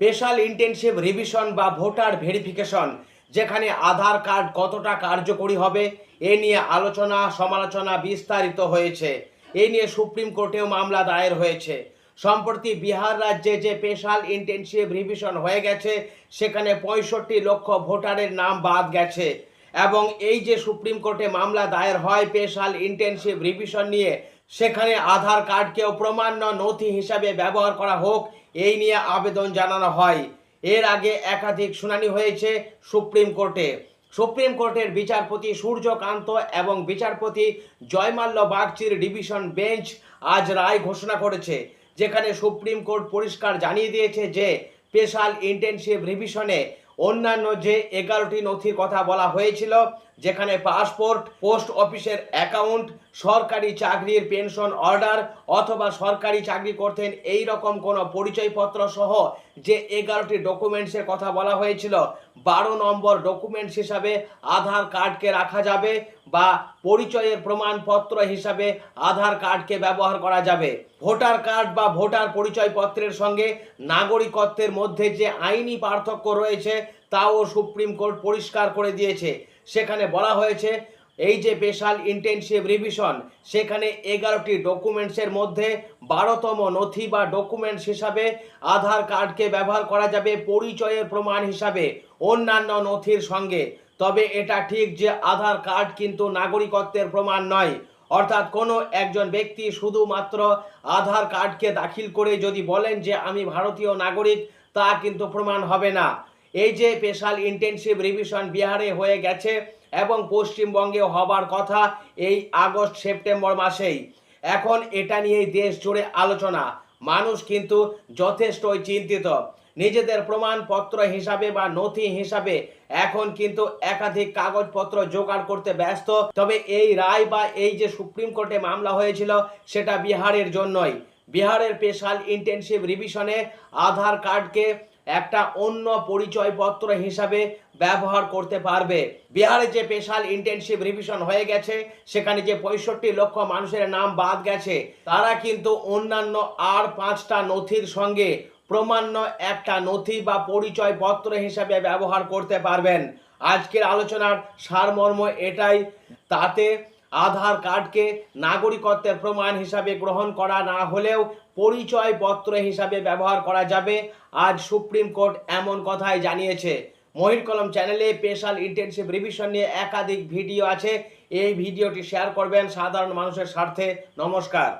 Special intensive revision বা voter verification, যেখানে Aadhaar card কতটা কার্যকরী হবে, এ নিয়ে আলোচনা, সমালোচনা বিস্তারিত হয়েছে। এ নিয়ে সুপ্রিম কোর্টেও মামলা দায়ের হয়েছে। সম্প্রতি বিহার রাজ্যে যে স্পেশাল ইন্টেনসিভ রিভিশন হয়ে গেছে, সেখানে পঁয়ষট্টি লক্ষ ভোটারের নাম বাদ গেছে। এবং এই যে সুপ্রিম কোর্টে মামলা দায়ের হয় স্পেশাল ইন্টেনসিভ রিভিশন নিয়ে, সেখানে আধার কার্ডকেও প্রমাণ্য নথি হিসাবে ব্যবহার করা হোক এই নিয়ে আবেদন জানানো হয়। এর আগে একাধিক শুনানি হয়েছে সুপ্রিম কোর্টে। সুপ্রিম কোর্টের বিচারপতি সূর্যকান্ত এবং বিচারপতি জয়মাল্য বাগচির ডিভিশন বেঞ্চ আজ রায় ঘোষণা করেছে, যেখানে সুপ্রিম কোর্ট পরিষ্কার জানিয়ে দিয়েছে যে স্পেশাল ইন্টেনসিভ রিভিশনে অন্যান্য যে এগারোটি নথির কথা বলা হয়েছিল, যেখানে পাসপোর্ট, পোস্ট অফিসের অ্যাকাউন্ট, সরকারি চাকরির পেনশন অর্ডার অথবা সরকারি চাকরি করতেন এই রকম কোনো পরিচয়পত্র সহ যে এগারোটি ডকুমেন্টসের কথা বলা হয়েছিল বারো নম্বর ডকুমেন্টস হিসাবে আধার কার্ডকে রাখা যাবে বা পরিচয়ের প্রমাণপত্র হিসাবে আধার কার্ডকে ব্যবহার করা যাবে। ভোটার কার্ড বা ভোটার পরিচয়পত্রের সঙ্গে নাগরিকত্বের মধ্যে যে আইনি পার্থক্য রয়েছে, তাও সুপ্রিম কোর্ট পরিষ্কার করে দিয়েছে। সেখানে বলা হয়েছে এই যে স্পেশাল ইন্টেনসিভ রিভিশন সেখানে এগারোটি ডকুমেন্টসের মধ্যে বারোতম নথি বা ডকুমেন্টস হিসাবে আধার কার্ডকে ব্যবহার করা যাবে পরিচয়ের প্রমাণ হিসাবে অন্যান্য নথির সঙ্গে। তবে এটা ঠিক যে আধার কার্ড কিন্তু নাগরিকত্বের প্রমাণ নয়। অর্থাৎ কোনো একজন ব্যক্তি শুধুমাত্র আধার কার্ডকে দাখিল করে যদি বলেন যে আমি ভারতীয় নাগরিক, তা কিন্তু প্রমাণ হবে না। এই যে স্পেশাল ইন্টেনসিভ রিভিশন বিহারে হয়ে গেছে এবং পশ্চিমবঙ্গে হবার কথা এই আগস্ট সেপ্টেম্বর মাসেই। এখন এটা নিয়েই দেশ জুড়ে আলোচনা। মানুষ কিন্তু যথেষ্টই চিন্তিত। নিজেদের প্রমাণপত্র হিসাবে বা নথি হিসাবে এখন কিন্তু একাধিক কাগজপত্র জোগাড় করতে ব্যস্ত। তবে এই রায় বা এই যে সুপ্রিম কোর্টে মামলা হয়েছিল, সেটা বিহারের জন্যই। বিহারের স্পেশাল ইন্টেনসিভ রিভিশনে আধার কার্ডকে একটা অন্য পরিচয়পত্র হিসাবে ব্যবহার করতে পারবে। বিহারে যে স্পেশাল ইন্টেনসিভ রিভিশন হয়ে গেছে, সেখানে যে পঁয়ষট্টি লক্ষ মানুষের নাম বাদ গেছে, তারা কিন্তু অন্যান্য আর পাঁচটা নথির সঙ্গে প্রমাণ্য একটা নথি বা পরিচয়পত্র হিসাবে ব্যবহার করতে পারবেন। আজকের আলোচনার সারমর্ম এটাই, তাতে আধার কার্ডকে নাগরিকত্বের প্রমাণ হিসাবে গ্রহণ করা না হলেও পরিচয়পত্র হিসাবে ব্যবহার করা যাবে। আজ সুপ্রিম কোর্ট এমন কথাই জানিয়েছে। মহির কলম চ্যানেলে স্পেশাল ইন্টেনসিভ রিভিশন নিয়ে একাধিক ভিডিও আছে। এই ভিডিওটি শেয়ার করবেন সাধারণ মানুষের স্বার্থে। নমস্কার।